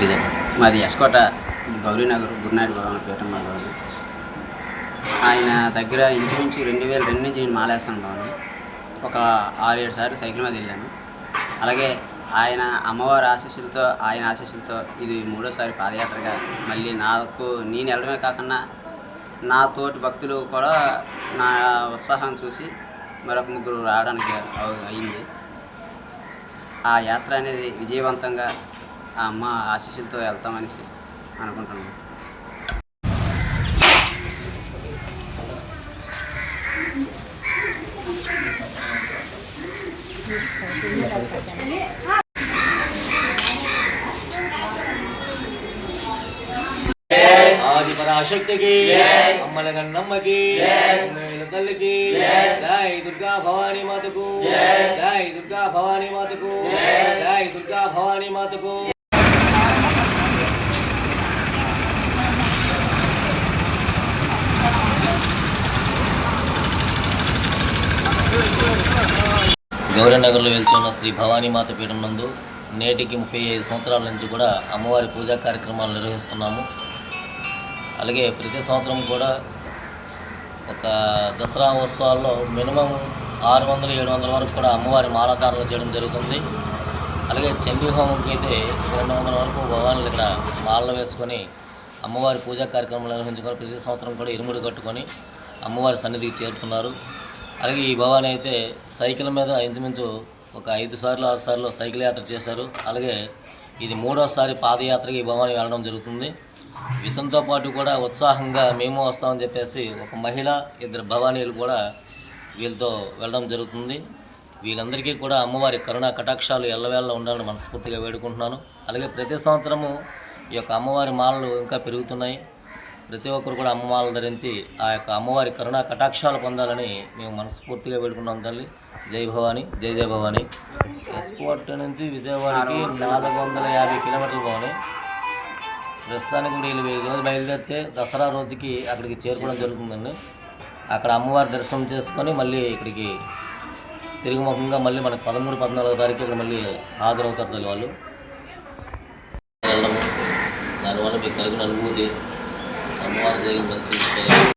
మాది ఎస్కోట గౌరీనగర్ గురునాయుడు భవన్ పీఠం మా గౌరీ ఆయన దగ్గర ఇంచుమించు రెండు వేల రెండు నుంచి నేను మాలేస్తాను బాగుంది ఒక ఆరు ఏడు సార్లు సైకిల్ మీద వెళ్ళాను. అలాగే ఆయన అమ్మవారి ఆశీస్సులతో ఆయన ఆశీస్సులతో ఇది మూడోసారి పాదయాత్రగా మళ్ళీ నాకు నేను వెళ్ళడమే కాకుండా నా తోటి భక్తులు కూడా నా ఉత్సాహం చూసి మరొక ముగ్గురు రావడానికి అయింది. ఆ యాత్ర అనేది విజయవంతంగా ఆ అమ్మ ఆశీస్సులతో వెళ్తామనేసి అనుకుంటున్నాను. పరాశక్తికి అమ్మల గన్నమ్మకి అమ్మల తల్లికి జై దుర్గా భవానీ మాతకు జై దుర్గా భవానీ మాతకు జై దుర్గా భవానీ మాతకు. గౌరీనగర్లో వెళ్తున్న శ్రీ భవానీమాత పీఠం నందు నేటికి ముప్పై ఐదు సంవత్సరాల నుంచి కూడా అమ్మవారి పూజా కార్యక్రమాలు నిర్వహిస్తున్నాము. అలాగే ప్రతి సంవత్సరం కూడా ఒక దసరా ఉత్సవాల్లో మినిమం ఆరు వందల ఏడు వందల వరకు కూడా అమ్మవారి మాలాధారణ చేయడం జరుగుతుంది. అలాగే చండీ హోమంకి అయితే రెండు వందల వరకు భవానీలు ఇక్కడ మాలలు వేసుకొని అమ్మవారి పూజా కార్యక్రమాలు నిర్వహించుకొని ప్రతి సంవత్సరం కూడా ఇరుముడు కట్టుకొని అమ్మవారి సన్నిధికి చేరుతున్నారు. అలాగే ఈ భవాని అయితే సైకిల్ మీద ఇంచుమించు ఒక ఐదు సార్లు ఆరు సార్లు సైకిల్ యాత్ర చేశారు. అలాగే ఇది మూడోసారి పాదయాత్రకి ఈ భవాని వెళ్ళడం జరుగుతుంది. విషంతో పాటు కూడా ఉత్సాహంగా మేము వస్తామని చెప్పేసి ఒక మహిళ ఇద్దరు భవానీలు కూడా వీళ్ళతో వెళ్ళడం జరుగుతుంది. వీళ్ళందరికీ కూడా అమ్మవారి కరుణా కటాక్షాలు ఎల్లవేళ్ళ ఉండాలని మనస్ఫూర్తిగా వేడుకుంటున్నాను. అలాగే ప్రతి సంవత్సరము ఈ యొక్క అమ్మవారి మాలలు ఇంకా పెరుగుతున్నాయి. ప్రతి ఒక్కరు కూడా అమ్మమాలను ధరించి ఆ యొక్క అమ్మవారి కరుణా కటాక్షాలు పొందాలని మేము మనస్ఫూర్తిగా పెట్టుకున్నాం తల్లి. జై భవాని జై జయ భవాని. ఎస్పోర్ట్ నుంచి విజయవాడకి నాలుగు వందల యాభై కిలోమీటర్లు పోవాలి. ప్రస్తుతానికి కూడా వీళ్ళు రోజు బయలుదేరితే దసరా రోజుకి అక్కడికి చేరుకోవడం జరుగుతుందండి. అక్కడ అమ్మవారి దర్శనం చేసుకొని మళ్ళీ ఇక్కడికి తిరుగుముఖంగా మళ్ళీ మనకు పదమూడు పద్నాలుగో తారీఖు ఇక్కడ మళ్ళీ హాజరవుతారు తల్లి వాళ్ళు. దానివల్ల మీకు కలిగిన అనుభూతి amor de un batista.